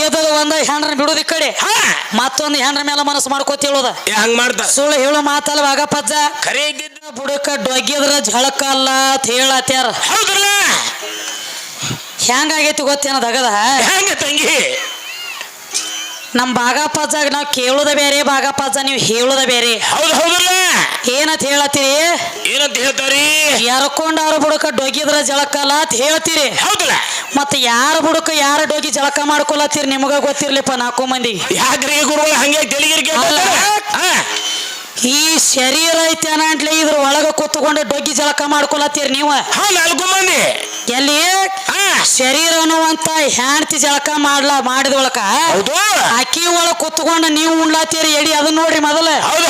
ಏದದ ಒಂದ ಹೆಂಡ್ರನ್ ಬಿಡುದ ಈ ಕಡೆ? ಮತ್ತೊಂದು ಹೆಂಡ್ರ ಮೇಲೆ ಮನಸ್ಸು ಮಾಡ್ಕೋತ ಹೇಳೋದ? ಮಾಡ್ದ ಹಂಗ್ ಮಾಡ್ತಾರ ಸುಳ್ಳು ಹೇಳು ಮಾತಲ್ಲ ವಾಗಪ್ಪಜ್ಜ ಖರೆ ಬುಡಕ ಡೊಗ್ಗಿದ್ರ ಝಳಕ ಅಲ್ಲ ಅಂತ ಹೇಳತ್ಯಾರ. ಹೌದಲ್ಲ ಹೆಂಗಾಗೈತಿ ಗೊತ್ತೇನ ದಗದ? ಹೆಂಗ ತಂಗಿ? ನಮ್ ಬಾಗಪ್ಪಜ್ಜಾಗ ನಾವ್ ಕೇಳುದ ಬೇರೆ ಬಾಗಪ್ಪಜ್ಜ ನೀವು ಹೇಳುದ ಬೇರೆ. ಹೌದು ಹೌದಲ್ಲ ಏನಂತ ಹೇಳತ್ತೀರಿ? ಏನಂತ ಹೇಳ್ತಾರಿ ಎರ್ಕೊಂಡಾರು ಬುಡಕ ಡೋಗಿದ್ರ ಜಳಕಲ್ಲ ಅಂತ ಹೇಳ್ತೀರಿ. ಹೌದಲ್ಲ? ಮತ್ತೆ ಯಾರ ಬುಡಕ ಯಾರ ಡೊಗಿ ಜಳಕ ಮಾಡ್ಕೊಳತ್ತೀರಿ ನಿಮಗ ಗೊತ್ತಿರ್ಲಿಪ್ಪ ನಾಲ್ಕು ಮಂದಿ. ಯಾಕ್ರಿ ಗುರುಗಳು ಹಂಗೆ ಅಲ್ಲ. ಈ ಶರೀರ ಐತೆ ಅನ್ನಂಟ್ಲೆ ಇದ್ರ ಒಳಗ ಕೂತ್ಕೊಂಡು ಡೊಗ್ಗಿ ಜಳಕ ಮಾಡ್ಕೊಳತ್ತೀರಿ ನೀವು. ನಾಲ್ಕು ಮಂದಿ ಎಲ್ಲಿ? ಶರೀರ ಅನ್ನುವಂತ ಹೆಂಡತಿ ಜಳಕ ಮಾಡ್ಲ ಮಾಡಿದ ಒಳಕ ಹೌದು. ಅಕ್ಕಿ ಒಳಗ ಕೂತ್ಕೊಂಡು ನೀವು ಉಣ್ಲಾತೀರಿ ಎಡಿ ಅದನ್ನ ನೋಡ್ರಿ ಮೊದಲ. ಹೌದು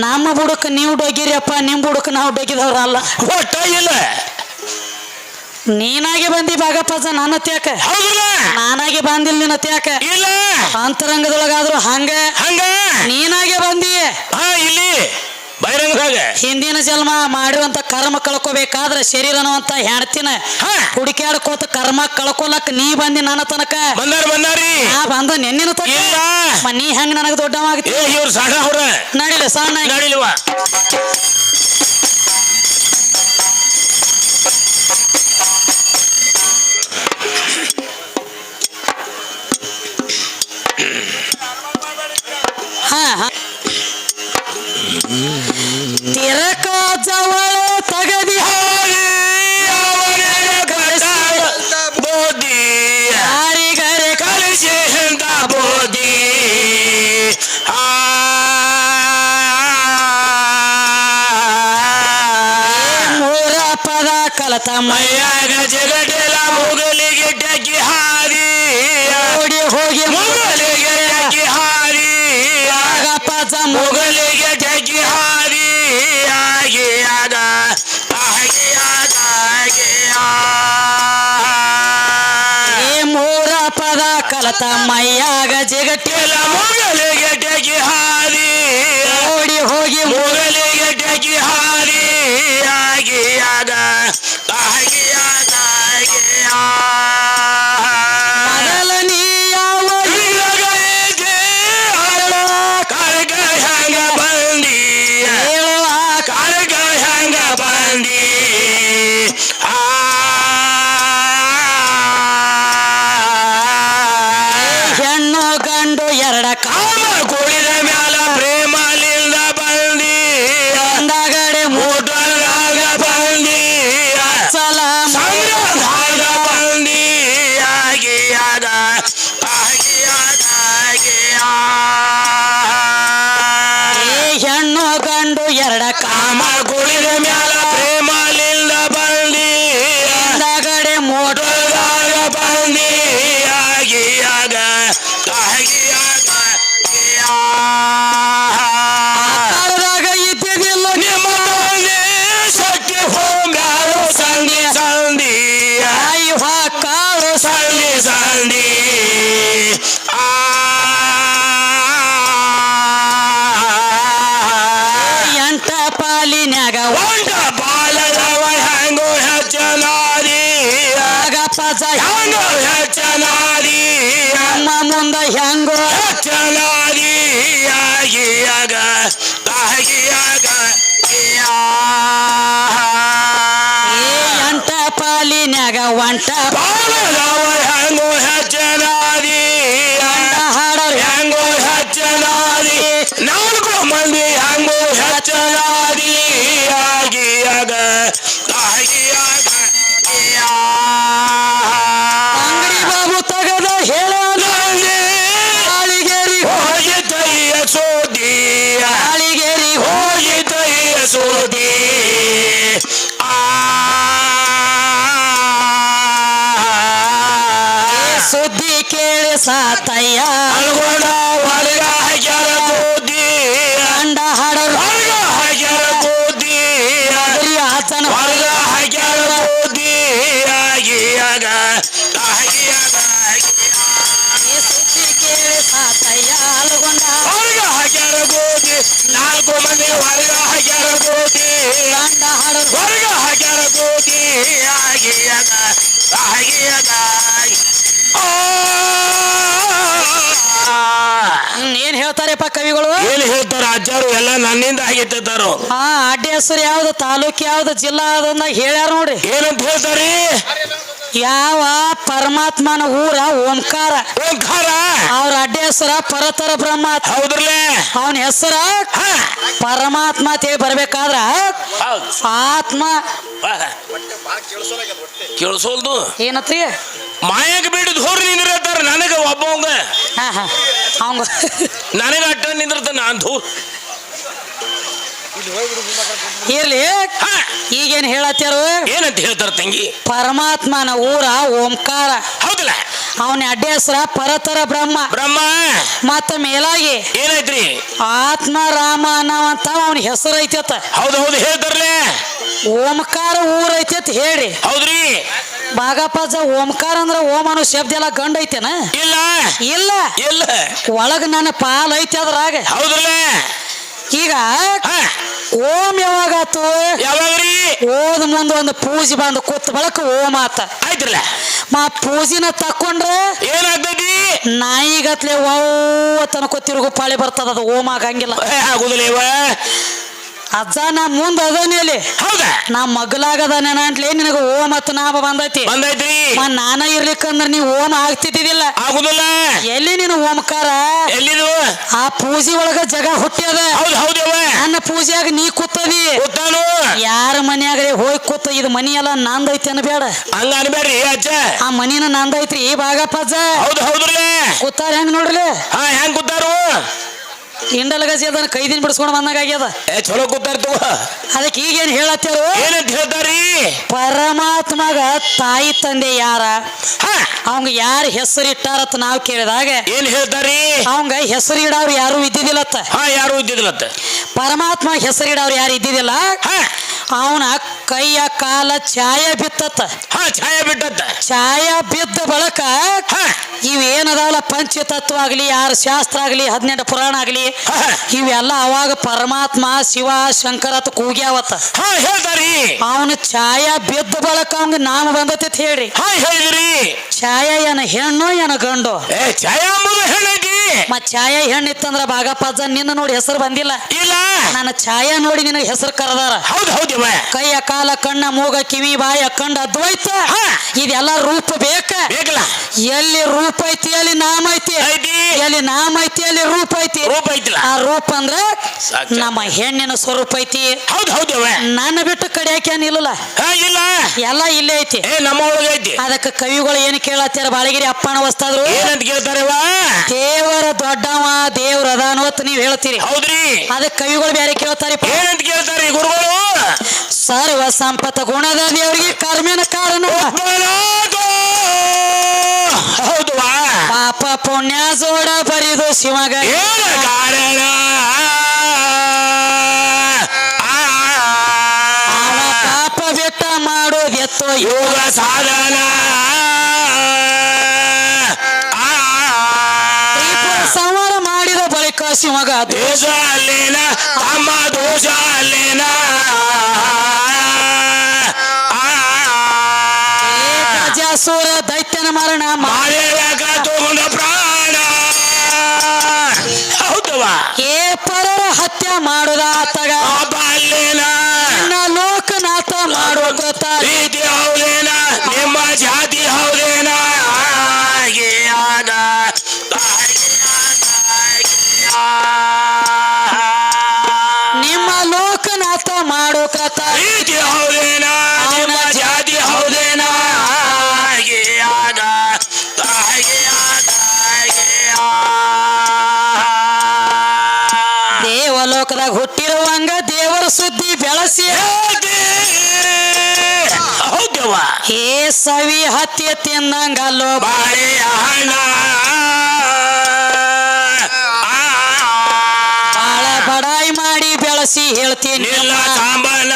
ನಮ್ಮ ಬುಡಕ್ ನೀವು ಡೊಗ್ಗಿರಿಯಪ್ಪ ನಿಮ್ ಬುಡಕ್ ನಾವು ಡೊಗ್ಗಿದವ್ರ ಅಲ್ಲ ಒಟ್ಟ ಇಲ್ಲ ನೀನಾಗೆ ಬಂದಿ ಬಾಗಪ್ಪಜ್ಜ ನನ್ನ ತ್ಯಾಕ ನಾನಾಗೆ ಬಂದಿಲ್ಲ ನಿನ್ನ ತ್ಯಾಕ ಇಲ್ಲ. ಅಂತರಂಗದೊಳಗಾದ್ರು ಹಂಗ. ಹಂಗ? ನೀನಾಗೆ ಬಂದಿ. ಹಾ ಇಲ್ಲಿ. ಬಹಿರಂಗದಾಗ ಹಿಂದಿನ ಜನ್ಮ ಮಾಡಿರುವಂತ ಕರ್ಮ ಕಳ್ಕೋಬೇಕಾದ್ರೆ ಶರೀರ ಅನ್ನುವಂತ ಹೆಣ್ತಿನ ಹುಡುಕ್ಯಾಡ್ಕೋತ ಕರ್ಮ ಕಳ್ಕೊಲಕ್ ನೀ ಬಂದಿ ನನ್ನ ತನಕ. ನಾ ಬಂದ ನೆನ್ನಿನ ತನಕ. ನೀ ಹೆಂಗ್ ನನಗ ದೊಡ್ಡವಾಗ್ತಿ? ನಡಿಲೆ ಸಣ್ಣ. ನಡಿಲ್ವಾ ಕಲತ ಮೈಯಾಗ ಜಿಗಟಿ ಎಲ್ಲ ಮುಗಲಿಗೆ ಟಕ್ಕಿ ಹಾರಿ ಓಡಿ ಹೋಗಿ ಮುಗಲಿಗೆ ಟಕ್ಕಿ ಹಾರಿ ಆಗಿಯಾದ ಆಗ ಆಗಿ ಹೆಂಗೋ ಹೆಚ್ಚನಾದಿ ನಮ್ಮ ಮುಂದ ಹೆಂಗೋ ಹೆಚ್ಚನಾದಿ ಹಾಕ್ಯಾರ ಕೇಳಿ ಸಾತಯ್ಯ. ಆಗ ಆಗಿ ಆಗ ಸುದ್ದಿ ಕೇಳಿ ಸಾತಯ್ಯ ಸುದ್ದಿ ಗೋದಿ ನಾಲ್ಕು ಮಂದಿ ಹೊರಗ ಹಾಕ್ಯಾರ ಗೋದಿ ಕಂಡ ಹಾಡೋರು. ಹೊರಗ ಹಾಕ್ಯಾರ ಗೋದಿ ಆಗಿ ಆಗ. ಹೇಳ್ತಾರಪ್ಪ ಕವಿಗಳು? ಏನ್ ಹೇಳ್ತಾರ ಅಜ್ಜಾರು ಎಲ್ಲ ನನ್ನಿಂದ ಆಗಿತ್ತಾರೋ ಹಾ ಅಡ್ಡಿ ಹೆಸರು ಯಾವ್ದು ತಾಲೂಕ್ ಯಾವ್ದು ಜಿಲ್ಲಾ ಯಾವ್ದು ಹೇಳ್ಯಾರ ನೋಡಿ. ಏನಂತ ಹೇಳ್ತಾರಿ? ಯಾವ ಪರಮಾತ್ಮನ ಊರ ಓಂಕಾರ? ಓಂಕಾರ? ಅವ್ರ ಅಡ್ಡಿ ಹೆಸರ ಪರತರ ಬ್ರಹ್ಮ. ಹೌದ್ರಲ್ಲೇ? ಅವನ ಹೆಸರ ಪರಮಾತ್ಮ ತೇ ಬರ್ಬೇಕಾದ್ರ. ಆತ್ಮ. ಕೇಳಿಸೋಲ್ದು? ಏನತ್ರಿ? ಮಾಯಾಗ ಬಿಡಿದ್ ಹೋರಿ ನಿಂದಿರತ್ತಾರ ನನಗ ಒಬ್ಬವಂಗ ಹಾ ಹಾ. ಅವಂಗ. ಅಡ್ಡ ಅಟ್ಟ ನಿಂದಿರ್ತಾನ ಅಂದು ಇರ್ಲಿ. ಹಾ. ಈಗೇನ್ ಹೇಳತ್ತಾರು ಏನಂತ ಹೇಳ್ತಾರ ತಂಗಿ? ಪರಮಾತ್ಮನ ಊರ ಓಂಕಾರ. ಹೌದಲ್ಲ. ಅವನ ಅಡ್ಡ ಹೆಸರ ಪರತರ ಬ್ರಹ್ಮ. ಬ್ರಹ್ಮ. ಮತ್ತ ಮೇಲಾಗಿ ಏನೈತ್ರಿ ಆತ್ಮ ರಾಮ ಅನ್ನವಂತ ಅವನ ಹೆಸರು ಐತತ. ಹೌದು ಹೌದು ಹೇಳ್ತಾರಲೇ. ಓಂಕಾರ ಊರ ಐತತ್ ಹೇಳಿ ಹೌದ್ರಿ. ಬಾಗಪ್ಪಜ ಓಂಕಾರ ಅಂದ್ರೆ ಓಂ ಅನ್ನೋ ಶಬ್ದ ಎಲ್ಲ ಗಂಡ ಐತೇನ? ಇಲ್ಲ. ಇಲ್ಲ. ಇಲ್ಲ. ಒಳಗ ನನ್ನ ಪಾಲ್ ಐತೆ ಅದ್ರಾಗ ಹೌದ್ರಲ್ಲೇ? ಈಗ ಓಂ ಯಾವಾಗಾತು? ಯಾವಾಗ್ರಿ? ಓದ್ ಮುಂದ ಒಂದು ಪೂಜೆ ಬಂದು ಕೂತ್ ಬಳಕ ಓಂ ಆತ. ಆಯ್ತ್ರಲ್ಲ. ಮಾ ಪೂಜಿನ ತಕೊಂಡ್ರೆ ಏನಾಗ್ತೈತಿ? ನಾಯಿಗತ್ಲೆ ತನ ತಿರುಗು ಪಾಳಿ ಬರ್ತದ ಅದು ಓಮ್ ಆಗಂಗಿಲ್ಲ. ಆಗುದಿಲ್ಲ ಅಜ್ಜ ನಾ ಮುಂದ ಅದನೇಲಿ ಹೌದಾ? ನಾ ಮಗ್ಲಾಗದ ಅಂತಲೇ ನಿನಗ ಓಂ ಮತ್ತು ನಾಮ ಬಂದೈತಿ. ಬಂದೈತ್ರಿ. ನಾನ ಇರ್ಲಿಕ್ಕಂದ್ರ ನೀ ಓಂ ಆಗ್ತಿದ್ದಿಲ್ಲ ಆಗುದಿಲ್ಲ. ಎಲ್ಲಿ ನೀನು ಓಂಕಾರ? ಎಲ್ಲಿದು? ಆ ಪೂಜೆ ಒಳಗ ಜಗ ಹುಟ್ಟ್ಯದ ಹೌದು ಹೌದವ ನನ್ನ ಪೂಜೆಯಾಗ ನೀ ಕೂತದಿ. ಗೊತ್ತಾನು ಯಾರ ಮನ್ಯಾಗ್ರಿ ಹೋಗಿ ಕೂತ ಇದು ಮನಿ ಎಲ್ಲ ನಂದೈತಿ ಅನ್ಬೇಡ. ಹಂಗ ಅನ್ಬೇಡ್ರಿ ಅಜ್ಜ. ಆ ಮನಿನ ನಂದೈತ್ರಿ ಈ ಭಾಗಪ್ಪಜ್ಜ ಹೌದು ಹೌದ್ರಲ್ಲೇ. ಕೂತಾರ ಹೆಂಗ್ ನೋಡ್ರಿ? ಹಾ ಹೆಂಗ್ ಕೂತಾರು? ಇಂಡಲ್ ಗಜಿ ಅದನ್ನ ಕೈದಿನ ಬಿಡಿಸ್ಕೊಂಡು ಬಂದಾಗ ಆಗ್ಯದ. ಏ ಚಲೋ ಕೂತಾರ ತಗೋ. ಅದಕ್ಕೆ ಈಗೇನು ಹೇಳತ್ತಾರ ಏನಂತ ಹೇಳ್ತಾರಿ ಪರಮಾತ್ಮಗ ತಾಯಿ ತಂದೆ ಯಾರ? ಅವಂಗ ಯಾರು ಹೆಸರು ಇಟ್ಟಾರತ್ತ ನಾವು ಕೇಳಿದಾಗ ಏನ್ ಹೇಳ್ತಾರಿ ಅವಂಗ ಹೆಸರು ಇಡವ್ರು ಯಾರು ಇದ್ದಿದ್ದಿಲ್ಲತ್ತ. ಹಾ ಯಾರು ಇದ್ದಿದ್ಲತ್ತ ಪರಮಾತ್ಮ ಹೆಸರು ಇಡವ್ರು ಯಾರು ಇದ್ದಿದ್ದಿಲ್ಲ? ಅವನ ಕೈಯ ಕಾಲ ಛಾಯ ಬಿತ್ತತ್ತ. ಹಾ ಛಾಯಾ ಬಿಟ್ಟತ್ತ ಛಾಯ ಬಿದ್ದ ಬಳಕ ಇವೇನದಾವಲ್ಲ ಪಂಚತತ್ವ ಆಗಲಿ ಯಾರ ಶಾಸ್ತ್ರ ಆಗಲಿ ಹದಿನೆಂಟು ಪುರಾಣ ಆಗಲಿ ಇವೆಲ್ಲ ಅವಾಗ ಪರಮಾತ್ಮ ಶಿವ ಶಂಕರತ್ ಕೂಗ್ಯಾವತ್ತ. ಹಾ ಹೇಳ್ತಾರಿ ಅವನ ಛಾಯ ಬಿದ್ದ ಬಳಕ ಅವಂಗ ನಾಮ ಬಂದತೈತಿ ಹೇಳಿರಿ. ಹೇಳಿದ್ರಿ. ಛಾಯ ಏನ ಹೆಣ್ಣು ಏನ ಗಂಡು? ಏ ಛಾಯಾ ಹೇಳಿ ಮತ್ ಛಾಯಾ ಹೆಣ್ಣಿತ್ತಂದ್ರ ಭಾಗಪ್ಪಜ್ಜ ನಿನ್ನ ನೋಡಿ ಹೆಸರು ಬಂದಿಲ್ಲ. ಇಲ್ಲ. ನನ್ನ ಛಾಯಾ ನೋಡಿ ನಿನಗೆ ಹೆಸರು ಕರೆದಾರ. ಹೌದು ಹೌದು ಕೈಯ ಕಾಲ ಕಣ್ಣ ಮೂಗ ಕಿವಿ ಬಾಯ ಕಂಡ ಅದ್ವೈತ. ಇದೆಲ್ಲ ರೂಪ ಬೇಕ. ಬೇಕಲ್ಲ. ಎಲ್ಲಿ ರೂಪ ಐತಿ ಅಲ್ಲಿ ನಾಮ ಐತಿ. ಎಲ್ಲಿ ನಾಮ ಐತಿ ಅಲ್ಲಿ ರೂಪ ಐತಿ. ರೂಪ ಐತಿಲ್ಲ. ಆ ರೂಪ ಅಂದ್ರ ನಮ್ಮ ಹೆಣ್ಣಿನ ಸ್ವರೂಪ ಐತಿ. ಹೌದು ಹೌದು ನನ್ನ ಬಿಟ್ಟು ಕಡಿಯಾಕ ನಿಲ್ಲಲ್ಲ? ಹಾ ಇಲ್ಲ. ಎಲ್ಲ ಇಲ್ಲೇ ಐತಿ. ನಮ್ಮ ಐತಿ. ಅದಕ್ಕೆ ಕವಿಗಳು ಏನು ಕೇಳತ್ತಾರ ಬಾಳಗಿರಿ ಅಪ್ಪನ ವಸ್ತಾದ್ರು ಏನಂತ ಕೇಳ್ತಾರೆ ದೇವರ ದೊಡ್ಡವ ದೇವ್ರ ಅದಾನು ಅಂತ ನೀವ್ ಹೇಳ್ತೀರಿ. ಹೌದ್ರಿ. ಅದಕ್ಕೆ ಕವಿಗಳು ಬೇರೆ ಕೇಳ್ತಾರಿಪ್ಪ. ಏನಂತ ಕೇಳ್ತಾರಿ ಗುರುಗಳು? ಸರ್ವ ಸಂಪತ್ತ ಗುಣದ ದೇವರಿಗೆ ಕರ್ಮಿನ ಕಾರಣ. ಹೌದುವಾ? ಪಾಪ ಪುಣ್ಯ ಜೋಡ ಬರಿದು ಶಿವಗ. ಏನ ಕಾರಣ? ಆ, ಅವ ಪಾಪ ಬೆಟ್ಟ ಮಾಡೋದೆತ್ತೋ ಯೋಗ ಸಾಧನ. ಶಿವಗ ದೋಷ ಅಲ್ಲೇನ ತಮ್ಮ ದೋಷ ಅಲ್ಲೇನ ಗಜಾಸುರ ದೈತ್ಯನ ಮರಣ ಮಾ- ಮಾರೇಕ ತಗೊಂಡ ಪ್ರಾಣ. ಹೌದವಾ ಏ ಪರರ ಹತ್ಯೆ ಮಾಡುದ ಆತಗ ಅಲ್ಲೇನ ಸವಿ ಹತ್ತಿ ತಿನ್ನಂಗಲ್ಲೋ ಬಾಳೆ ಹಣ. ಬಾಳ ಬಡಾಯಿ ಮಾಡಿ ಬೆಳಸಿ ಹೇಳ್ತೀನಿ ನಿಲ್ಲ ಸಾಂಬನ.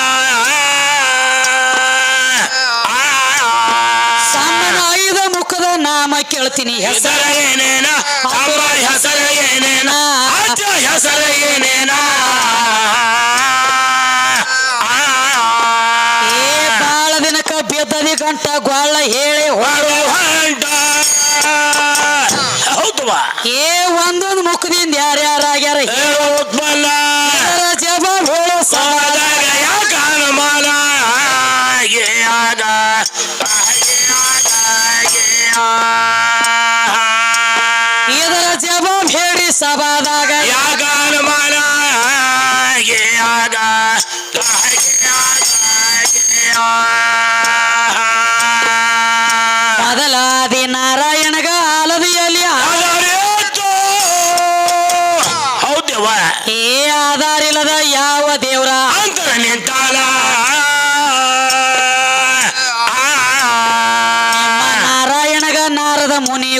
ಸಾಮನ ಐದ ಮುಖದ ನಾಮ ಕೇಳ್ತೀನಿ. ಹೆಸರು ಏನೇನ? ಹೆಸರ ಏನೇನ? ಹೆಸರ ಏನೇನ? ಗಂಟ ಗ್ವಾಳ ಹೇಳಿ ಹೋ- ಹೊರ ಹೊಂಟ ಏ ಒಂದೊಂದು ಮುಖದಿಂದ ಯಾರ್ಯಾರಾಗ್ಯಾರ ಹೇಳು.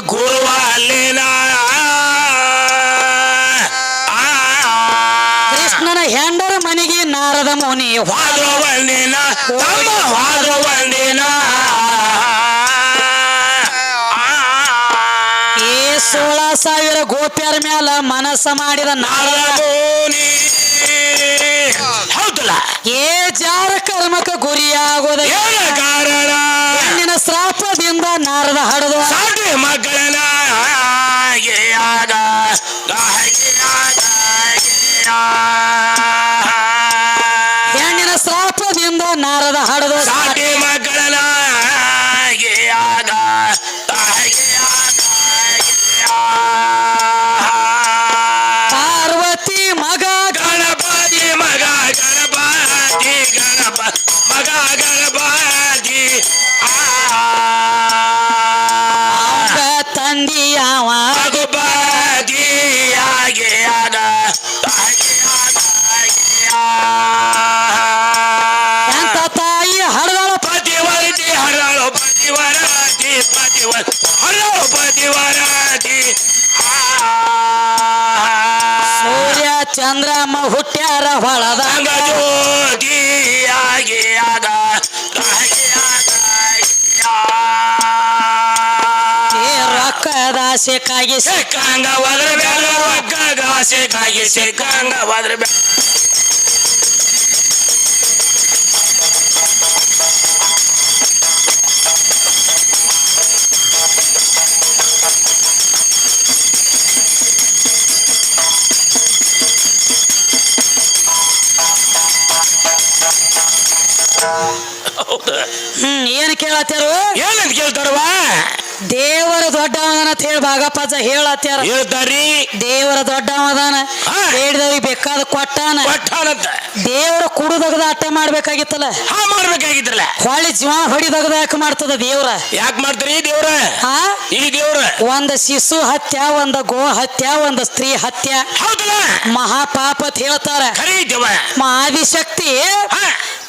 ನಾರದ ಮುನಿ ಗು ಗುರುವ ಅಲ್ಲೇನ ಕೃಷ್ಣನ ಹೆಂಡರ ಮನೆಗೆ ನಾರದ ಮುನಿ. ವಾದ್ರು ಒಂದಿನ ತಮ್ಮ ವಾದ್ರು ಒಂದಿನ ಏ ಸೋಳ ಸಾವಿರ ಗೋಪ್ಯರ ಮ್ಯಾಲ ಮನಸ್ಸ ಮಾಡಿದ ನಾರದ ನಾರದೋನಿ ಹೌದಲ್ಲ? ಏ ಜಾರ ಕರ್ಮಕ ಗುರಿಯಾಗೋದ. ಕಾರಣ? ಹೆಣ್ಣಿನ ಶ್ರಾಪದಿಂದ ನಾರದ ಹಡದು ಆಸೆಕಾಗಿ ಸಿಕ್ಕಂಗ ಹೋದ್ರ ಬೇಡ ಒಗ್ಗಗ ಸಿಕ್ಕಾಗಿ ಸಿಕ್ಕಂಗ ಹೋದ್ರ ಬೇಡ ಹ್ಮ್ ಏನ್ ಕೇಳತ್ತಾರು? ಏನಂತ ಕೇಳ್ತಾರವ ದೇವರ ದೊಡ್ಡ ಅಂತ ಹೇಳಿ ಭಾಗಪ್ಪಜ್ಜ ಹೇಳತ್ತಾರ ಹೇಳ್ತಾರಿ ದೇವರ ದೊಡ್ಡವದಾನ. ಬೇಡಿದವ್ರಿಗೆ ಬೇಕಾದ ಕೊಟ್ಟಾನ. ಕೊಟ್ಟಾನಂತ. ದೇವರ ಕುಡುದಗದ ಅಟ್ಟ ಮಾಡ್ಬೇಕಾಗಿತ್ತಲ್ಲ. ಹಾ ಹೊಳಿ ಹೊಳ್ಳಿ ಜೀವ ಹೊಡಿದಗದ ಯಾಕೆ ಮಾಡ್ತದ ದೇವ್ರ? ಯಾಕೆ ಮಾಡ್ತೀರಿ ಈ ದೇವ್ರ? ಆ ಈ ದೇವ್ರ? ಒಂದ ಶಿಶು ಹತ್ಯ ಒಂದ ಗೋ ಹತ್ಯ ಒಂದ ಸ್ತ್ರೀ ಹತ್ಯ. ಹೌದಲ್ಲ. ಮಹಾಪಾಪ ಅಂತ ಹೇಳ್ತಾರ. ಖರೀ ದೇವ. ಮ ಆದಿಶಕ್ತಿ ಹಾ.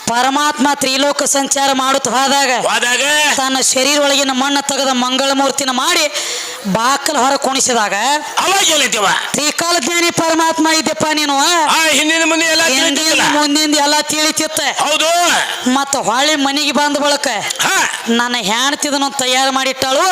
ಪರಮಾತ್ಮ ತ್ರಿಲೋಕ ಸಂಚಾರ ಮಾಡುತ್ತ ಹೋದಾಗ ಹೋದಾಗ ತನ್ನ ಶರೀರ ಒಳಗಿನ ಮಣ್ಣು ತೆಗೆದ ಮಂಗಳ ಮೂರ್ತಿನ ಮಾಡಿ ಬಾಕಲ್ ಹೊರ ಕುಣಿಸಿದಾಗ ಅವಾಗ ಏನೈತಿವ ತ್ರಿಕಾಲ ಜ್ಞಾನಿ ಪರಮಾತ್ಮ ಇದ್ದಪ್ಪ ನೀನು. ಆ ಹಿಂದಿನ ಮುಂದೆ ಎಲ್ಲ ಮುಂದಿಂದ ಎಲ್ಲ ತಿಳಿತಿತ್ತ. ಹೌದು. ಮತ್ತ ಹೊಳ್ಳಿ ಮನೆಗೆ ಬಂದ ಬಳಕ ನನ್ನ ಹೆಣ್ತಿದನು ತಯಾರು ಮಾಡಿಟ್ಟಾಳು.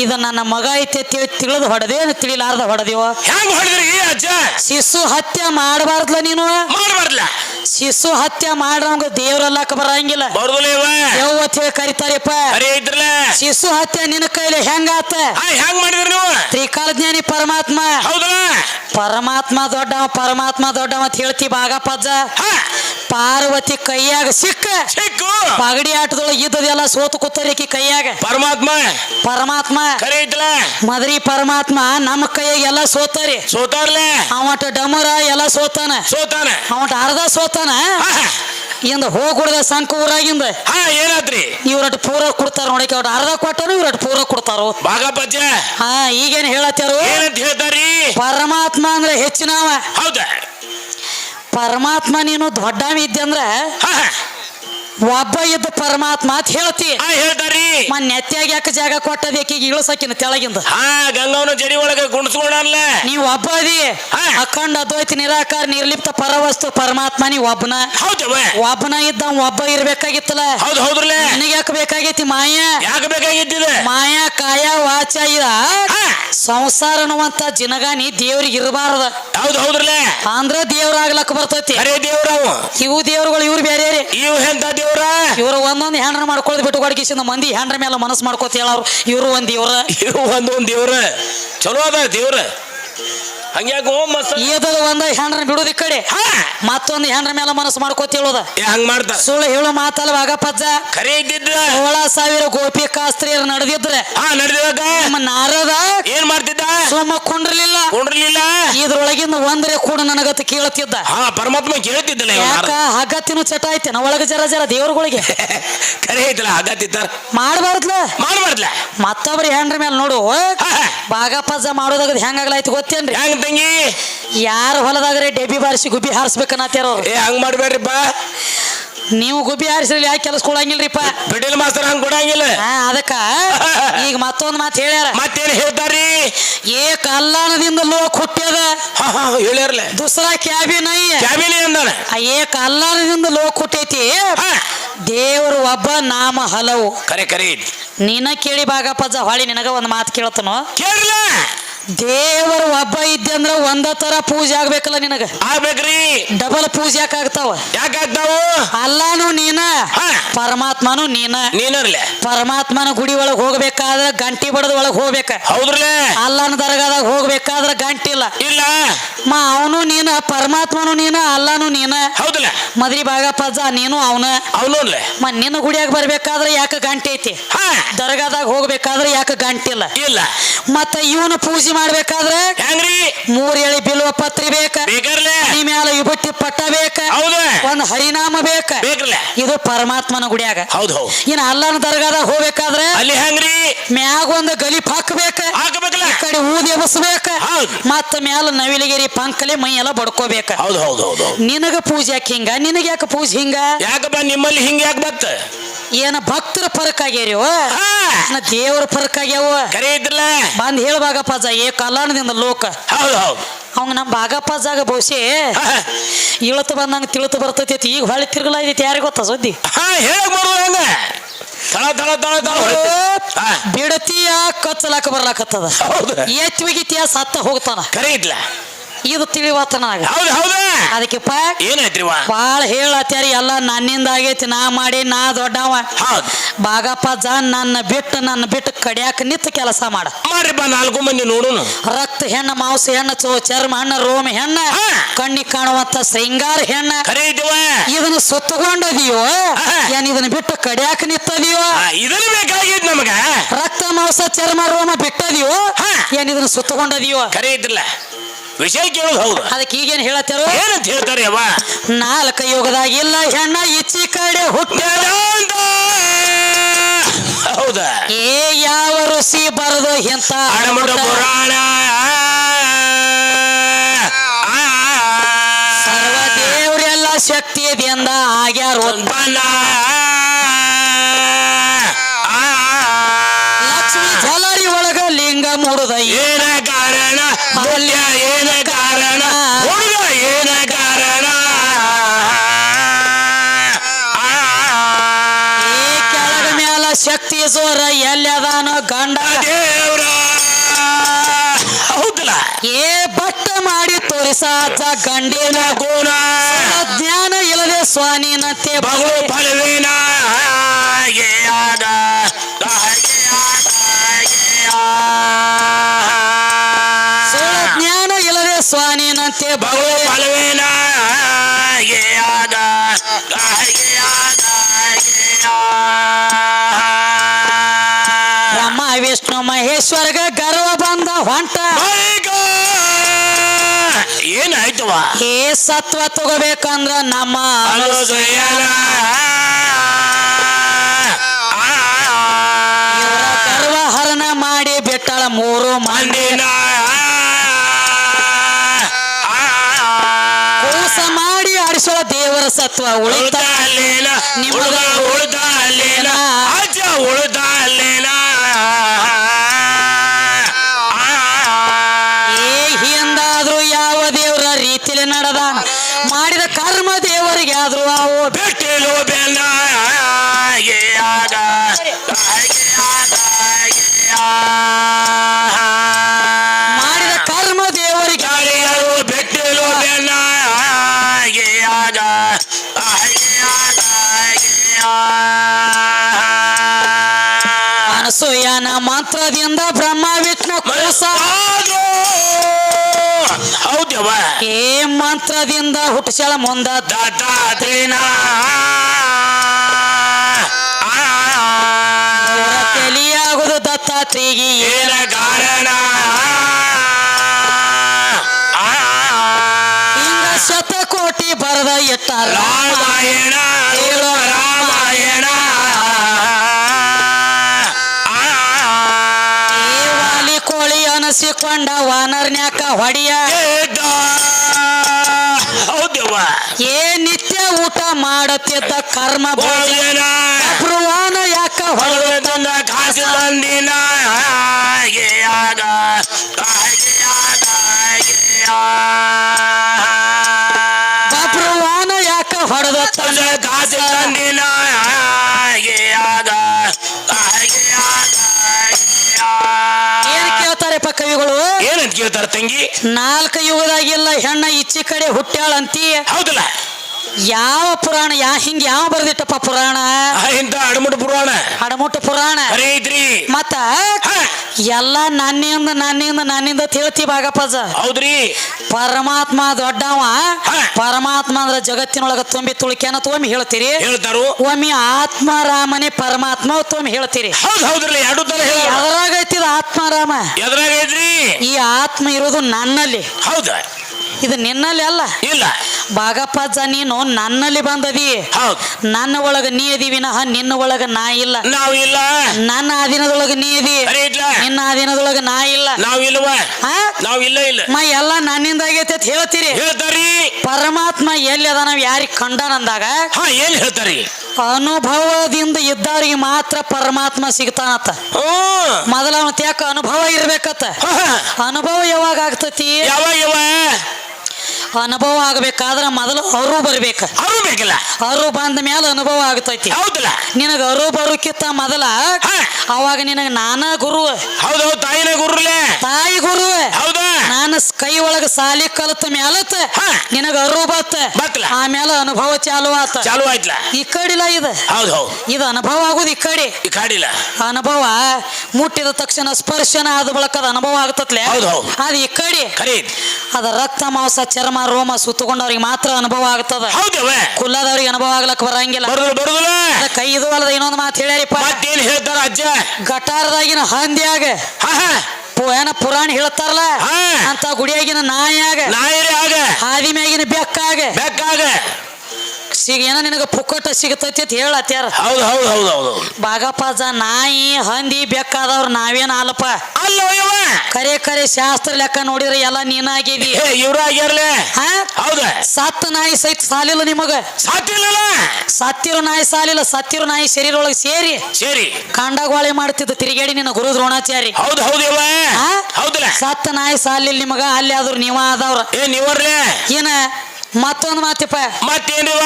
ಇದು ನನ್ನ ಮಗ ಐತೆ ತಿಳಿ ತಿಳಿದು ಹೊಡೆದೇ ತಿಳಿಲಾರ್ದ ಹೊಡೆದಿವ. ಹೆಂಗ್ ಹೊಡೆದ್ರಿ ಅಜ್ಜ? ಶಿಶು ಹತ್ಯೆ ಮಾಡಬಾರ್ದಲ್ಲ ನೀನು? ಮಾಡ್ಬಾರ್ದಲ್ಲ ಶಿಶು ಹತ್ಯೆ ಮಾಡ್ರವಂಗ ದೇವ್ರಲ್ಲಕ ಬರಂಗಿಲ್ಲ. ಯವ್ವ ಅಂತ ಹೇಳಿ ಕರಿತಾರಪ್ಪ. ಐತ್ರಲ್ಲ ಶಿಶು ಹತ್ಯೆ ನಿನ್ನ ಕೈಲಿ ಹೆಂಗಾತ ಹಾ ಹೆಂಗ್ ಮಾಡಿದ್ರಿ ನೀವು? ತ್ರಿಕಾಲ ಜ್ಞಾನಿ ಪರಮಾತ್ಮ. ಹೌದಲ್ಲ ಪರಮಾತ್ಮ ದೊಡ್ಡವ ಪರಮಾತ್ಮ ದೊಡ್ಡವ ಅಂತ ಹೇಳ್ತಿ ಬಾಗಪ್ಪಜ್ಜ ಹಾ. ಪಾರ್ವತಿ ಕೈಯಾಗ ಸಿಕ್ಕ ಸಿಕ್ಕು. ಪಗಡಿ ಆಟದೊಳಗೆ ಇದ್ದದೆಲ್ಲ ಸೋತು ಕೂತರಿಕಿ ಕೈಯಾಗ. ಪರಮಾತ್ಮ. ಪರಮಾತ್ಮ. ಐತಲ್ಲ ಮದ್ರಿ ಪರಮಾತ್ಮ ನಮ್ಮ ಕೈಯಾಗ ಎಲ್ಲ ಸೋತಾರಿ. ಸೋತಾರ್ಲೆ. ಅವಟ ಡಮರ ಎಲ್ಲ ಸೋತಾನ. ಸೋತಾನ. ಅವಟ ಅರ್ಧ ಸೋತಾನ. ಇಂದ ಹೋಗುಡ್ದ ಸಂಕ ಊರಾಗಿಂದ. ಹಾ ಏನಾತ್ರಿ ಇವ್ರಟ್ ಪೂರ ಕೊಡ್ತಾರ ನೋಡಕ್ಕೆ ಅವ್ರ ಅರ್ಧ ಕೊಟ್ಟನು ಇವ್ರಟ್ ಪೂರ ಕೊಡ್ತಾರೋ. ಭಾಗಪಜ್ಜ ಹಾ ಈಗೇನ್ ಹೇಳತ್ತಾರು ಏನಂತ ಹೇಳ್ತಾರಿ ಪರಮಾತ್ಮ ಅಂದ್ರೆ ಹೆಚ್ಚಿನವ. ಹೌದ. ಪರಮಾತ್ಮ ನೀನು ದೊಡ್ಡ ಇದ್ದೆ ಅಂದ್ರ. ಒಬ್ಬ ಇದ್ದ ಪರಮಾತ್ಮ ಅಂತ ಹೇಳ್ತಿ. ಹೇಳ್ತಾರಿ ಮನ್ ನೆತ್ಯಾಗ ಯಾಕೆ ಜಾಗ ಕೊಟ್ಟದ ಆಕಿಗೆ ಇಳಿಸಕಿನ ತೆಳಗಿಂದ? ಹಾ ಗಂಗವನ ಜಡಿ ಒಳಗೆ ಗುಣಿಸ್ಕೊಂಡಲ್ಲ ನೀವು ಒಬ್ಬ ಅದಿ. ಅಖಂಡ ಅದ್ವೈತ ನಿರಾಕಾರ ನಿರ್ಲಿಪ್ತ ಪರವಸ್ತು ಪರಮಾತ್ಮ ನೀ ಒಬ್ಬನ. ಒಬ್ಬನ ಇದ್ದ ಒಬ್ಬ ಇರ್ಬೇಕಾಗಿತ್ತಲ್ಲ. ಹೌದು ಹೌದ್ರಲ್ಲ. ನಿನಗೆ ಯಾಕೆ ಬೇಕಾಗೈತಿ ಮಾಯಾ? ಯಾಕೆ ಬೇಕಾಗಿದ್ದಿದೆ? ಮಾಯ ಕಾಯ ವಾಚ ಇದ ಸಂಸಾರ ಅನ್ನುವಂತ ಜಿನಗಾನಿ ದೇವ್ರಿಗೆ ಇರಬಾರದ. ಹೌದು ಹೌದ್ರಲ್ಲ? ಅಂದ್ರ ದೇವ್ರ ಆಗ್ಲಕ್ ಬರ್ತೈತಿ. ಅರೇ ದೇವ್ರವು ಇವು ದೇವ್ರುಗಳು ಇವ್ರು ಬೇರೆ ರೀ. ಇವ್ ಎಂತ ದೇವ್ರ? ಇವ್ರು ಒಂದೊಂದು ಹ್ಯಾಂಡ್ರ ಮಾಡ್ಕೊಳ್ದ್ ಬಿಟ್ಟು ಕೊಡಕಿಸಿಂದ ಮಂದಿ ಹ್ಯಾಂಡ್ರ ಮೇಲೆ ಮನಸ್ಸು ಮಾಡ್ಕೋತ ಹೇಳವ್ರು ಇವ್ರು ಒಂದ್ ದೇವ್ರ. ಇವ್ರು ಒಂದೊಂದ್ ಒಂದ್ ದೇವ್ರ. ಚಲೋ ಅದ ದೇವ್ರ. ಹಂಗ್ಯಾಕ ಈದದ ಒಂದ ಹೆಂಡ್ರ ಬಿಡುದ ಈ ಕಡೆ. ಮತ್ತೊಂದು ಹೆಂಡ್ರ ಮೇಲೆ ಮನಸ್ಸು ಮಾಡ್ಕೋತ ಹೇಳೋದ. ಹಂಗ್ ಮಾಡ್ತಾರ. ಸುಳ್ಳು ಹೇಳು ಮಾತಲ್ಲ ವಾಗಪ್ಪಜ್ಜ ಕರೆ ಇದ್ದಿದ್ರ. ಏಳ ಸಾವಿರ ಗೋಪಿಕಾಸ್ತ್ರೀಯರು ನಡೆದಿದ್ರೆ ಹಾ ನಡೆದಿವಾಗ. ನಮ್ಮ ನಾರದ ಏನ್ ಮಾಡ್ತಿದ್ದ? ಸೋಮ ಕುಂಡ್ರಲಿಲ್ಲ. ಕುಂಡ್ರಲಿಲ್ಲ. ಇದ್ರೊಳಗಿಂದ ಒಂದ್ರೆ ಕೂಡ ನನಗತ್ತ ಕೇಳುತ್ತಿದ್ದ ಹಾ ಪರಮಾತ್ಮ ಕೇಳ್ತಿದ್ದಲ್ಲ ಇವ ಯಾಕ? ಚಟ ಐತೆ. ನಾ ಒಳಗ ಜರ ಜರ ದೇವ್ರಗಳಿಗೆ. ಕರೆ ಐತಲ್ಲ ಆಗತ್ತಿತ್ತಾರ ಮಾಡಬಾರ್ದ್ಲ? ಮಾಡ್ಬಾರ್ದ್ಲ. ಮತ್ತೊಬ್ರ ಹೆಂಡ್ರ ಮೇಲೆ ನೋಡು. ಹಾ, ಹಾ. ಬಾಗಪ್ಪಜ್ಜ ಮಾಡೋದಾಗ ಹೆಂಗಾಗ್ಲಾಯ್ತು ಗೊತ್ತೇನ್ರಿ? ಹೆಂಗ್ ತಂಗಿ ಯಾರ ಹೊಲದಾಗ್ರೆ ಡೆಬಿ ಬಾರಿಸಿ ಗುಬ್ಬಿ ಹಾರಿಸ್ಬೇಕನ್ನತ್ತಾರ ಅವ್ರು. ಏ ಹಂಗ್ ಮಾಡ್ಬೇಡ್ರಿಪ್ಪ. ನೀವು ಗುಬ್ಬಿ ಹಾರಿಸ್ರಿ ಯಾಕೆ ಕೆಲಸ ಕೊಡಂಗಿಲ್ರಿಪ್ಪ? ಬಿಡಿಲ್ ಮಾಸ್ತರ್ ಹಂಗ್ ಕೊಡಂಗಿಲ್ಲ. ಹಾ ಅದಕ್ಕ. ಈಗ ಮತ್ತೊಂದ್ ಮಾತು ಹೇಳ್ಯಾರ. ಮತ್ತೇನ್ ಹೇಳ್ತಾರ್ರಿ? ಏ ಕಲ್ಲಾಣದಿಂದ ಲೋಕ್ ಹುಟ್ಟ್ಯದ. ಹಾ ದುಸರಾ ಕ್ಯಾಬಿ ನೈ. ಕ್ಯಾಬಿನಿ ಅಂದಾನ. ಆ ಏ ಕಲ್ಲಾಣದಿಂದ ಲೋಕ್ ಹುಟ್ಟೈತಿ. ಹಾ. ದೇವರು ಒಬ್ಬ ನಾಮ ಹಲವು. ಕರೆ ಕರೆ. ನೀನ ಕೇಳಿ ಬಾಗಪ್ಪಜ್ಜ ಹೊಳಿ ನಿನಗ ಒಂದು ಮಾತು ಕೇಳ್ತನೋ. ಕೇಳ್ರಲ್ಲ ದೇವರು ಒಬ್ಬ ಇದ್ದಂದ್ರ ಒಂದ ತರ ಪೂಜೆ ಆಗ್ಬೇಕಲ್ಲ ನಿನಗ? ಆಗ್ಬೇಕ್ರಿ. ಡಬಲ್ ಪೂಜೆ ಯಾಕಾಗ್ತಾವ ಯಾಕಾಗ್ತಾವು ಅಲ್ಲಾನು ನೀನ. ಪರಮಾತ್ಮನು ನೀನ. ನೀನರ್ಲೆ. ಪರಮಾತ್ಮನ ಗುಡಿ ಒಳಗ್ ಹೋಗ್ಬೇಕಾದ್ರೆ ಗಂಟಿ ಬಡದ ಒಳಗ್ ಹೋಗ್ಬೇಕ. ಹೌದ್ರಲೆ ಅಲ್ಲನ ದರ್ಗಾದಾಗ ಹೋಗ್ಬೇಕಾದ್ರೆ ಗಂಟಿ ಇಲ್ಲ. ಇಲ್ಲ. ಮಾ ಅವನು ನೀನ ಪರಮಾತ್ಮನು ನೀನ ಅಲ್ಲಾನು ನೀನ. ಹೌದಲ್ಲ? ಮದ್ರಿ ಬಾಗಪ್ಪಜ್ಜ ನೀನು ಅವನ. ಅವನು ಮ ನಿನ್ನ ಗುಡಿಯಾಗ ಬರ್ಬೇಕಾದ್ರೆ ಯಾಕೆ ಗಂಟೆ ಐತಿ? ಹಾ. ದರ್ಗಾದಾಗ ಹೋಗ್ಬೇಕಾದ್ರೆ ಯಾಕೆ ಗಂಟೆ ಇಲ್ಲ? ಇಲ್ಲ. ಮತ್ತೆ ಇವನು ಪೂಜೆ ಮಾಡ್ಬೇಕಾದ್ರೆ ಹೆಂಗ್ರಿ? ಮೂರ್ ಎಳಿ ಬಿಲ್ವ ಪತ್ರಿ ಬೇಕ? ಬೇಕರ್ಲೆ? ಮ್ಯಾಲ ವಿಭೂತಿ ಪಟ್ಟ ಬೇಕ? ಹೌದು. ಒಂದ್ ಹರಿನಾಮ ಬೇಕ? ಬೇಕ್ರಲೆ? ಇದು ಪರಮಾತ್ಮನ ಗುಡಿಯಾಗ. ಹೌದು ಹೌದು. ಇನ್ ಅಲ್ಲನ ದರ್ಗಾದಾಗ ಹೋಗ್ಬೇಕಾದ್ರೆ ಅಲ್ಲಿ ಹೆಂಗ್ರಿ? ಮ್ಯಾಗ ಒಂದು ಗಲೀಫ್ ಹಾಕ್ಬೇಕ? ಹಾಕಬೇಕಲ್ಲ? ಈ ಕಡೆ ಊದಿ ಎಬಸ್ಬೇಕ? ಹೌದು. ಮತ್ತ ಮ್ಯಾಲ ನವಿಲಿಗಿರಿ ಪಂಕಲೆ ಮೈ ಎಲ್ಲ ಬಡ್ಕೋಬೇಕ. ಹೌದು ಹೌದು ಹೌದು ನಿನಗ ಪೂಜೆ ಯಾಕೆ ಹಿಂಗ? ನಿನಗ ಯಾಕೆ ಪೂಜೆ ಹಿಂಗ? ಯಾಕಪ್ಪ ನಿಮ್ಮಲ್ಲಿ ಹಿಂಗ ಯಾಕೆ ಬತ್ತ? ಏನ ಭಕ್ತರ ಫರಕ್ ಆಗ್ಯಾರಿ ದೇವರ ದೇವ್ರ ಫರಕ್ ಆಗ್ಯಾವ? ಕರೆ ಇದ್ರಲ್ಲ. ಬಂದ್ ಹೇಳ್ಬಾಗಪ್ಪಜ ಏ ಕಲ್ಯಾಣದಿಂದ ಲೋಕ. ಹೌದು ಹೌದು. ಅವಂಗ ನಮ್ಮ ಬಾಗಪ್ಪಜಾಗ ಬಹುಶೇ. ಹಾ, ಇಳತು ಬಂದಂಗ ತಿಳತು ಬರ್ತೈತಿ ಈಗ ಹೊಳಿ ಐತಿ ಯಾರಿಗೆ ಗೊತ್ತ ಸುದ್ದಿ? ಬಿಡತಿಯ ಕಚ್ಚಲಾಕ ಬರ್ಲಾಕತ್ತದ? ಹೌದು. ಎತ್ತಿಗಿತಿಯ ಸತ್ತ ಹೋಗ್ತಾನ? ಕರೆ ಇದ್ಲ. ಇದು ತಿಳಿವಾತ ನನಗ ಹೌದು. ಹೌದು ಅದಕ್ಕೆಪ್ಪ ಏನಾಯ್ತ್ರಿ ಬಾಳ ಹೇಳತ್ತಾರಿ ಎಲ್ಲ ನನ್ನಿಂದ ಆಗೈತಿ ನಾ ಮಾಡಿ ನಾ ದೊಡ್ಡವ. ಹೌದು. ಬಾಗಪ್ಪ ಜಾನ್ ನನ್ನ ಬಿಟ್ಟು ನನ್ನ ಬಿಟ್ಟು ಕಡಿಯಾಕ ನಿಂತು ಕೆಲಸ ಮಾಡ. ಬಾ ನಾಲ್ಕು ಮಂದಿ ನೋಡುನು. ರಕ್ತ ಹೆಣ್ಣ ಮಾಂಸ ಹೆಣ್ಣ ಚೋ ಚರ್ಮ ಹಣ್ಣ ರೋಮ ಹೆಣ್ಣ ಕಣ್ಣಿ ಕಾಣುವಂತ ಶೃಂಗಾರ ಹೆಣ್ಣ. ಇದನ್ನ ಸುತ್ತಗೊಂಡದಿಯೋ. ಏನ್ ಇದನ್ನ ಬಿಟ್ಟು ಕಡಿಯಾಕ ನಿತ್ತದಿಯೋ ಇದನ್ನ ಬೇಕಾಗಿದ್ ನಮಗ. ರಕ್ತ ಮಾಂಸ ಚರ್ಮ ರೋಮ ಬಿಟ್ಟದಿಯೋ. ಏನ್ ಇದನ್ನ ಸುತ್ತಗೊಂಡದಿಯೋ? ಕರೆ ಇದ್ರಲ್ಲ ವಿಷಯ ಕೇಳೋದು ಹೌದು. ಅದಕ್ಕೆ ಈಗೇನು ಹೇಳತ್ತಾರೋ? ಏನಂತ ಹೇಳ್ತಾರೆ ಅವ ನಾಲ್ಕ ಯುಗದಾಗಿಲ್ಲ ಹೆಣ್ಣ ಇಚ್ಚಿ ಕಡೆ ಹುಟ್ಟ ಹೌದ ಹೌದಾ? ಏ ಯಾವ ಋಷಿ ಬರದು ಎಂತ ಹಣಮಠ ಪುರಾಣ. ಸರ್ವ ದೇವ್ರೆಲ್ಲ ಶಕ್ತಿಯಿಂದ ಆಗ್ಯಾರ ಉತ್ಪನ್ನ. ಲಕ್ಷ್ಮಿ ಜಲರಿ ಒಳಗ ಲಿಂಗ ಮೂಡದ. ಏನ ಮೌಲ್ಯ ಏನ ಕಾರಣ? ಹುಡುಗ ಏನ ಕಾರಣ? ಈ ಕೆಳಗ ಮ್ಯಾಲ ಶಕ್ತಿ ಜೋರ ಎಲ್ಲದಾನೋ ಗಂಡ. ದೇವ್ರ. ಹೌದಲ್ಲ? ಏ ಬಟ್ಟ ಮಾಡಿ ತೋರಿಸಾತ ಗಂಡಿನ ಗುಣ? ಜ್ಞಾನ ಇಲ್ಲದೆ ಸ್ವಾನಿನಂತೆ ಬಗಳು ಫಲವೇನ ಹಾಗೆಯಾಗ ಸ್ವಾನಿನಂತೆ ಬಹು ಬಲವೇನ ಬ್ರಹ್ಮ ವಿಷ್ಣು ಮಹೇಶ್ವರ್ಗ ಗರ್ವ ಬಂದ ಹೊಂಟ. ಏನಾಯ್ತವ? ಏ ಸತ್ವ ತಗೋಬೇಕಂದ್ರ ನಮ್ಮ ಗರ್ವ ಹರಣ ಮಾಡಿ ಬಿಟ್ಟಳ ಮೂರು ಮಂದಿ. ಮಂದಿನ ಕೂಸ ಮಾಡಿ ಆಡಿಸೋ ಸತ್ವ ಉಳಿತ ಅನಸೂಯನ ಮಂತ್ರದಿಂದ ಬ್ರಹ್ಮ ವಿಷ್ಣು ಕುಲಸ. ಹೌದವ ಏ ಮಂತ್ರದಿಂದ ಹುಟ್ಟಿಸಳ ಮುಂದ ದಾದಿನ ತಲಿಯಾಗುದು ದತ್ತಾತ್ರಿಗೆ ಏನ ಕಾರಣ? ಶತಕೋಟಿ ಬರದ ಎಟ್ಟ ರಾಮಾಯಣ. ಕೋಳಿ ಅನಸಿಕೊಂಡ ವಾನರ್ನ್ಯಾಕ ಹೊಡಿಯ. ಹೌದವ್ವ ಏ ನಿತ್ಯ ಊಟ ಮಾಡುತ್ತಿದ್ದ ಕರ್ಮ ಭಗವಾನ ಯಾಕ ಹೊಡೆದ? ಕಾಸು ಬಂದಿನ ಭಗವಾನ ಯಾಕ ಹೊಡೆದ? ಕಾಸು ಬಂದಿನ ಕವಿಗಳು? ಏನಂತ ಕೇಳ್ತಾರ ತಂಗಿ? ನಾಲ್ಕು ಯುಗದಾಗಿಲ್ಲ ಹೆಣ್ಣ ಇಚ್ಚಿ ಕಡೆ ಹುಟ್ಟ್ಯಾಳಂತಿ. ಹೌದಲ್ಲ? ಯಾವ ಪುರಾಣ ಯಾ ಹಿಂಗ ಯಾವ ಬರ್ದಿಟ್ಟಪ್ಪ ಪುರಾಣ? ಇಂಥ ಅಡಮುಟ ಪುರಾಣ. ಹಡಮುಟ್ಟ ಪುರಾಣ. ಐತ್ರಿ ಮತ್ತ ಎಲ್ಲ ನನ್ನಿಂದ ನನ್ನಿಂದ ನನ್ನಿಂದ ತಿಳ್ತಿ ಬಾಗಪ್ಪಜ ಹೌದ್ರಿ. ಪರಮಾತ್ಮ ದೊಡ್ಡವ. ಪರಮಾತ್ಮ ಅಂದ್ರ ಜಗತ್ತಿನೊಳಗ ತುಂಬಿ ತುಳಿಕೆನ ತೊಮ್ಮಿ ಹೇಳ್ತೀರಿ. ಹೇಳ್ತಾರು. ಒಮ್ಮೆ ಆತ್ಮರಾಮನೇ ಪರಮಾತ್ಮ ತುಂಬಿ ಹೇಳ್ತೀರಿ. ಹೌದ್ ಹೌದ್ರಲ್ಲ ಎರಡು ತರ ಹೇಳ ಆತ್ಮರಾಮ. ಎದ್ರಾಗ ಐತ್ರಿ ಈ ಆತ್ಮ ಇರೋದು ನನ್ನಲ್ಲಿ. ಹೌದ. ಇದು ನಿನ್ನಲ್ಲಿ ಅಲ್ಲ. ಇಲ್ಲ. ಭಾಗಪ್ಪಜ್ಜ ನೀನು ನನ್ನಲ್ಲಿ ಬಂದದಿ. ಹೌದು. ನನ್ನ ಒಳಗ ನೀ ಅದಿ ವಿನಃ ನಿನ್ನ ಒಳಗ ನಾ ಇಲ್ಲ. ನಾವು ಇಲ್ಲ. ನನ್ನ ಆಧೀನದೊಳಗ ನೀ ಅದಿ. ಐತ್ಲ ನಿನ್ನ ಆಧೀನದೊಳಗ ನಾ ಇಲ್ಲ. ನಾವು ಇಲ್ವ? ಆ? ನಾವ್ ಇಲ್ಲ ಇಲ್ಲ. ಮ ಎಲ್ಲ ನನ್ನಿಂದ ಆಗೈತೆ ಅಂತ ಹೇಳ್ತೀರಿ. ಹೇಳ್ತಾರಿ. ಪರಮಾತ್ಮ ಎಲ್ಲಿ ಅದ ನಾವು ಯಾರಿಗೆ ಕಂಡನಂದಾಗ ಹಾ ಏನ್ ಹೇಳ್ತಾರಿ? ಅನುಭವದಿಂದ ಇದ್ದವ್ರಿಗೆ ಮಾತ್ರ ಪರಮಾತ್ಮ ಸಿಗ್ತಾನತ್ತ ಹ್ಮ್ ಮೊದಲ ಯಾಕ ಅನುಭವ ಇರ್ಬೇಕತ್ತ ಹಾ, ಹಾ. ಅನುಭವ ಯಾವಾಗ ಆಗ್ತತಿ? ಯಾವಾಗ ಯಾವ ಅನುಭವ ಆಗಬೇಕಾದ್ರೆ ಮೊದಲು ಅರು ಬರ್ಬೇಕು. ಅರು ಬೇಕಿಲ್ಲ. ಅರು ಬಂದ ಮೇಲೆ ಅನುಭವ ಆಗ್ತೈತಿ. ಹೌದಲ್ಲ. ನಿನಗ ಅರು ಬರೋಕ್ಕಿಂತ ಮೊದಲ. ಅವಾಗ ನಿನಗ ನಾನ ಗುರು ಹೌದು ತಾಯಿನ ಗುರುಲೆ. ತಾಯಿ ಗುರು ನಾನು ಕೈ ಒಳಗ ಸಾಲಿ ಕಲಿತ ಹಾ. ನಿನಗ ಅರು ಬತ್ತ. ಆಮೇಲೆ ಅನುಭವ ಚಾಲು ಆತ. ಚಾಲು ಆಯ್ತಲ್ಲ ಈ ಕಡಿಲ್ಲ ಇದು. ಹೌದ್ ಹೌದ್. ಇದು ಅನುಭವ ಆಗುದು ಈ ಕಡೆ. ಈ ಕಡಿಲ್ಲ ಅನುಭವ ಮುಟ್ಟಿದ ತಕ್ಷಣ ಸ್ಪರ್ಶನ ಆದ ಬಳಕ ಅದು ಅನುಭವ ಆಗ್ತತ್ಲೆ. ಹೌದು ಹೌದ್. ಅದು ಈ ಕಡೆ. ಅದ ರಕ್ತ ಮಾಂಸ ಚರ್ಮ ರೋಮ ಸುತ್ತಕೊಂಡವ್ರಿಗೆ ಮಾತ್ರ ಅನುಭವ ಆಗ್ತದ. ಕುಲ್ಲದವ್ರಿಗೆ ಅನುಭವ ಆಗ್ಲಕ್ ಬರಂಗಿಲ್ಲ. ಕೈ ಇದು ಅಲ್ಲದ ಇನ್ನೊಂದು ಮಾತು ಹೇಳ್ಯಾರಿಪ್ಪ. ಹೇಳ್ತಾರ ಅಜ್ಜ? ಗಟಾರದಾಗಿನ ಹಂದಿಯಾಗ. ಏನ ಪುರಾಣ ಹೇಳ್ತಾರಲ್ಲ. ಅಂತ ಗುಡಿಯಾಗಿನ ನಾಯಾಗ ಆಗ ಹಾದಿ ಮ್ಯಾಗಿನ ಬೆಕ್ಕಾಗ ಬೆಕ್ಕಾಗ. ಸಿಗ ಏನ ನಿನಗ ಪುಕ್ಕಟ ಸಿಗತೈತಿ ಅಂತ ಹೇಳತ್ಯಾರ ಹೌದು ಹೌದು ಹೌದು ಹೌದು ಬಾಗಪ್ಪಾಜ ನಾಯಿ ಹಂದಿ ಬೆಕ್ಕಾದವ್ರು ನಾವೇನ ಆಲಪ್ಪ? ಅಲ್ಲ ಕರೆ ಕರೆ ಶಾಸ್ತ್ರ ಲೆಕ್ಕ ನೋಡಿದ್ರೆ ಎಲ್ಲ ನೀನಾಗಿದಿ. ಏ ಇವ್ರ ಆಗ್ಯಾರ್ಲೆ ಹಾ? ಹೌದ? ಸತ್ತ ನಾಯಿ ಸಹಿತ ಸಾಲಿಲ್ಲ ನಿಮಗ? ಸತ್ತಿರೋ ನಾಯಿ ಸಾಲಿಲ್ಲ ಸತ್ತಿರೋ ನಾಯಿ ಶರೀರ ಒಳಗೆ ಸೇರಿ ಸರಿ. ಕಾಂಡಗೋಳೆ ಮಾಡ್ತಿದ್ದ ತಿರುಗೇಡಿ ನಿನ್ನ ಗುರು ದ್ರೋಣಾಚಾರಿ. ಹೌದು ಹೌದು ಯವ್ವ ಹಾ? ಹೌದಲ್ಲ ಸತ್ತ ನಾಯಿ ಸಾಲಿಲ್ಲ ನಿಮಗ ಅಲ್ಲಿ ಆದ್ರು ನೀವ ಆದವ್ರ. ಏ ನೀವರ್ಲೆ. ಏನ? ಮತ್ತೊಂದು ಮಾತಿಪ್ಪ ಮತ್ತೇನ್ರಿವ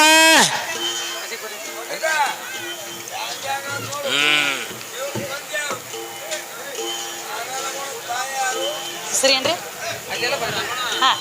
ಸರಿ ಏನ್ರಿ? ಹಾ.